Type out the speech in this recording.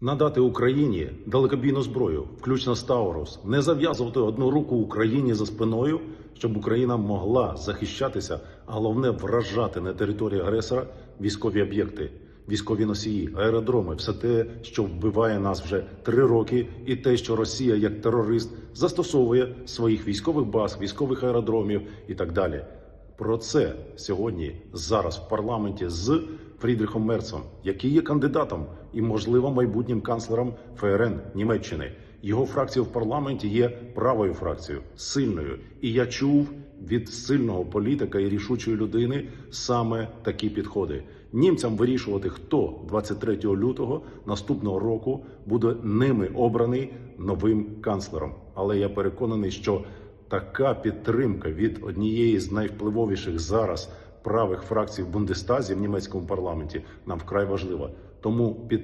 Надати Україні далекобійну зброю, включно з Таурус, не зав'язувати одну руку Україні за спиною, щоб Україна могла захищатися, а головне вражати на території агресора військові об'єкти, військові носії, аеродроми, все те, що вбиває нас вже три роки, і те, що Росія як терорист застосовує своїх військових баз, військових аеродромів і так далі. Про це сьогодні зараз в парламенті з Фрідріхом Мерцем, який є кандидатом і, можливо, майбутнім канцлером ФРН Німеччини. Його фракція в парламенті є правою фракцією, сильною. І я чув від сильного політика і рішучої людини саме такі підходи. Німцям вирішувати, хто 23 лютого наступного року буде ними обраний новим канцлером. Але я переконаний, що така підтримка від однієї з найвпливовіших зараз правих фракцій в Бундестазі в німецькому парламенті нам вкрай важлива. Тому під